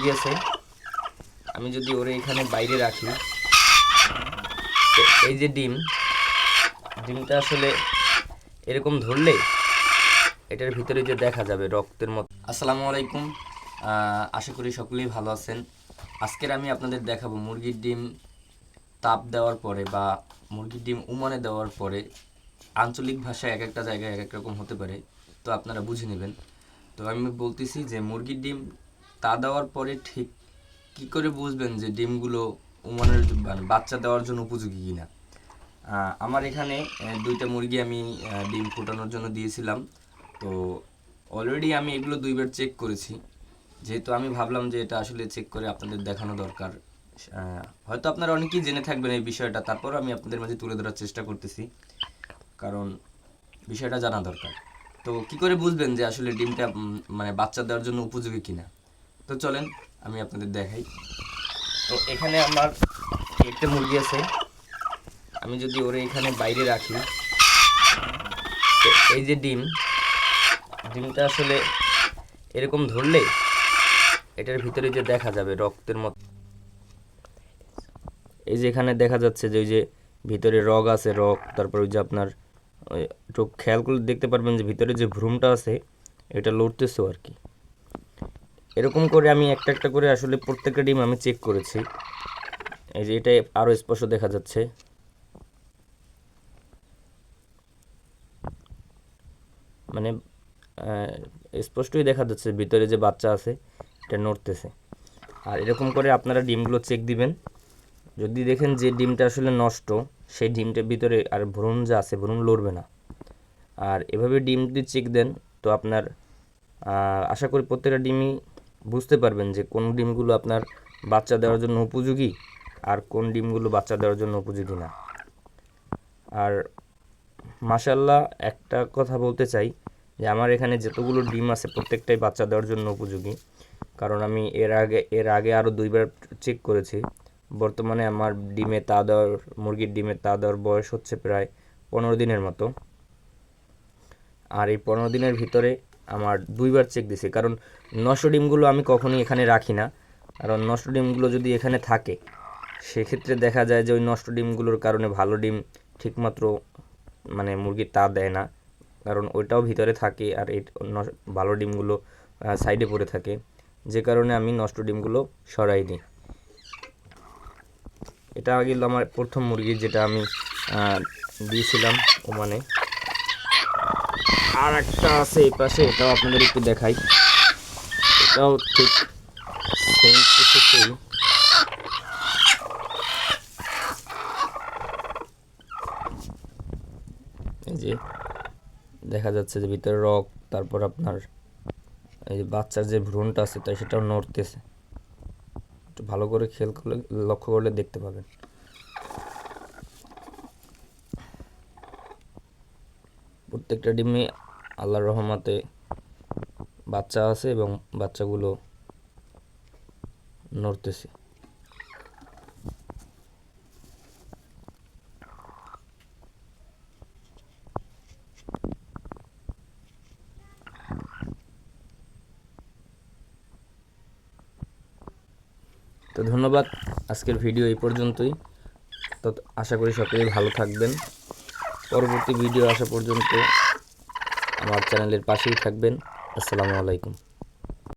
ঠিক আছে আমি যদি ওরে এখানে বাইরে রাখি এই যে ডিম, ডিমটা আসলে এরকম ধরলে এটার ভিতরে যে দেখা যাবে রক্তের মতো। আসসালামু আলাইকুম। আশা করি সকলেই ভালো আছেন। আজকের আমি আপনাদের দেখাবো মুরগির ডিম তাপ দেওয়ার পরে বা মুরগির ডিম উমানে দেওয়ার পরে আঞ্চলিক ভাষায় এক একটা জায়গায় এক এক রকম হতে পারে, তো আপনারা বুঝে নেবেন। তো আমি বলতেছি যে মুরগির ডিম তা দেওয়ার পরে ঠিক কি করে বুঝবেন যে ডিমগুলো উমানের মানে বাচ্চা দেওয়ার জন্য উপযোগী কিনা? আমার এখানে দুইটা মুরগি আমি ডিম ফোটানোর জন্য দিয়েছিলাম। তো অলরেডি আমি এগুলো দুইবার চেক করেছি। যেহেতু আমি ভাবলাম যে এটা আসলে চেক করে আপনাদের দেখানো দরকার। হয়তো আপনারা অনেকেই জেনে থাকবেন এই বিষয়টা তারপর আমি আপনাদের মাঝে তুলে ধরার চেষ্টা করতেছি। কারণ বিষয়টা জানা দরকার। তো কি করে বুঝবেন যে আসলে ডিমটা মানে বাচ্চা দেওয়ার জন্য উপযোগী কিনা? তো চলেন, আমি আপনাদের দেখাই। তো এখানে আমার একটা মুরগি আছে। আমি যদি ওরে এখানে বাইরে রাখি এই যে ডিম, ডিমটা আসলে এরকম ধরলে এটার ভিতরে যে দেখা যাবে রক্তের মতো। এই যে এখানে দেখা যাচ্ছে যে ওই যে ভিতরে রগ আছে, রগ, তারপর ওই যে আপনার একটু খেয়াল করলে দেখতে পারবেন যে ভিতরে যে ভ্রূমটা আছে, এটা লড়তেছে আর কি। এরকম করে আমি একটা একটা করে আসলে প্রত্যেকটা ডিম আমি চেক করেছি। এই যে এটা আরও স্পষ্ট দেখা যাচ্ছে। মানে স্পষ্টই দেখা যাচ্ছে ভিতরে যে বাচ্চা আছে, এটা নড়তেছে। আর এরকম করে আপনারা ডিমগুলো চেক দিবেন। যদি দেখেন যে ডিমটা আসলে নষ্ট, সেই ডিমটার ভিতরে আর ভ্রূণ যা আছে, ভ্রূণ লড়বে না। আর এভাবে ডিম যদি চেক দেন, তো আপনার আশা করি প্রত্যেকটা ডিমই বুঝতে পারবেন যে কোন ডিমগুলো আপনার বাচ্চা দেওয়ার জন্য উপযোগী আর কোন ডিমগুলো বাচ্চা দেওয়ার জন্য উপযোগী না। আর মাশাল্লাহ একটা কথা বলতে চাই যে আমার এখানে যতগুলো ডিম আছে প্রত্যেকটাই বাচ্চা দেওয়ার জন্য উপযোগী। কারণ আমি এর আগে এর আগে আরও দুইবার চেক করেছি। বর্তমানে আমার ডিমে তা দেওয়ার, মুরগির ডিমে তা দেওয়ার বয়স হচ্ছে প্রায় পনেরো দিনের মতো। আর এই পনেরো দিনের ভিতরে আমার দুইবার চেক দিছে। কারণ নষ্ট ডিমগুলো আমি কখনোই এখানে রাখি না। কারণ নষ্ট ডিমগুলো যদি এখানে থাকে, সেক্ষেত্রে দেখা যায় যে ওই নষ্ট ডিমগুলোর কারণে ভালো ডিম ঠিকমাত্র মানে মুরগি তা দেয় না। কারণ ওইটাও ভিতরে থাকে আর এই ভালো ডিমগুলো সাইডে পড়ে থাকে। যে কারণে আমি নষ্ট ডিমগুলো সরাই দিই। এটা গেল আমার প্রথম মুরগি যেটা আমি দিয়েছিলাম ওমানে। আর একটা আছে এই পাশে, এটাও আপনাদের একটু দেখাই। এটাও ঠিক যে, দেখা যাচ্ছে যে ভিতরে রক, তারপর আপনার এই যে বাচ্চার যে ভ্রূণটা আছে, তাই সেটাও নড়তেছে। একটু ভালো করে খেয়াল করলে, লক্ষ্য করলে দেখতে পাবেন। প্রত্যেকটা ডিমে আল্লাহর রহমতে বাচ্চা আছে এবং বাচ্চাগুলো নড়তেছে। তো ধন্যবাদ, আজকের ভিডিও এই পর্যন্তই। তো আশা করি সকলেই ভালো থাকবেন। পরবর্তী ভিডিও আসা পর্যন্ত আমার চ্যানেলের পাশেই থাকবেন। আসসালামু আলাইকুম।